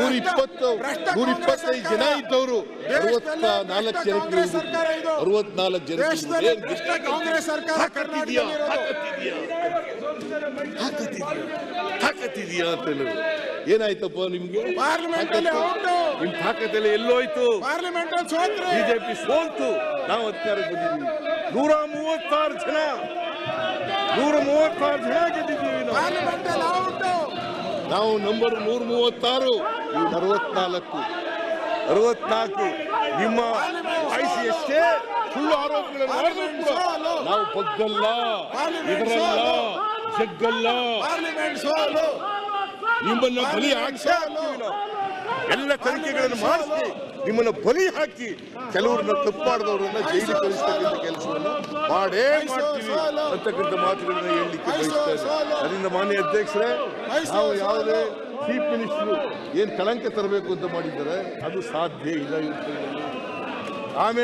ನೂರ ಇಪ್ಪತ್ತು ನೂರ ಇಪ್ಪತ್ತೈದು ಜನ. ಇದ್ದವರು ಅರವತ್ನಾಲ್ಕು ಭ್ರಷ್ಟ ಜನಕ್ಕೆ. ಅರವತ್ನಾಲ್ಕು ದೇಶದಲ್ಲಿ ಕಾಂಗ್ರೆಸ್ ಸರ್ಕಾರ ತಾಕತ್ತಿದ್ಯಾ ಅಂತ ಏನಾಯ್ತಪ್ಪ ನಿಮ್ಗೆ? ಪಾರ್ಲಿಮೆಂಟ್ ನಿಮ್ ತಾಕತ್ತಲ್ಲಿ ಎಲ್ಲೋಯ್ತು. Parliament BJP ಸೋಲ್ತು. ನಾವು ಅಧಿಕಾರಕ್ಕೆ ಬಂದಿದ್ದೀವಿ. ನೂರ ಮೂವತ್ತಾರು ಜನ. ನೂರ ಮೂವತ್ತಾರು ಜನ ಗೆದ್ದಿದ್ದೀವಿ ನಾವು. ನಾವು ನಂಬರ್ ನೂರ ಮೂವತ್ತಾರು ಅರವತ್ನಾಲ್ಕು. ಅರವತ್ನಾಲ್ಕು. ನಿಮ್ಮ ಆಯ್ಸಿ ಎಷ್ಟೇ ಸುಳ್ಳು ಆರೋಪಗಳನ್ನು ಮಾಡಿದ್ರು ಕೂಡ ನಾವು ಬಗ್ಗಲ್ಲ ಇದರಲ್ಲ ಜಗ್ಗಲ್ಲ. ನಿಮ್ಮನ್ನು ಬಲಿ ಹಾಕಿ ಎಲ್ಲ ತನಿಖೆಗಳನ್ನು ಮಾಡಿಸಿ, ನಿಮ್ಮನ್ನು ಬಲಿ ಹಾಕಿ ಕೆಲವ್ರನ್ನ ತಪ್ಪು ಮಾಡಿದವರನ್ನ ಜೈಲಿಗೆ ಕಳಿಸ್ತಕ್ಕಂಥ ಕೆಲಸವನ್ನು ಮಾಡೇ ಮಾಡ್ತೀವಿ ಅಂತಕ್ಕಂಥ ಮಾತುಗಳನ್ನ ಹೇಳಲಿಕ್ಕೆ ಬಯಸ್ತೇನೆ ಅದರಿಂದ ಮಾನ್ಯ ಅಧ್ಯಕ್ಷರೇ, ನಾವು ಯಾವುದೇ ಚೀಫ್ ಮಿನಿಸ್ಟರ್ ಏನು ಕಳಂಕ ತರಬೇಕು ಅಂತ ಮಾಡಿದ್ದಾರೆ, ಅದು ಸಾಧ್ಯ ಇಲ್ಲ. ಆಮೇಲೆ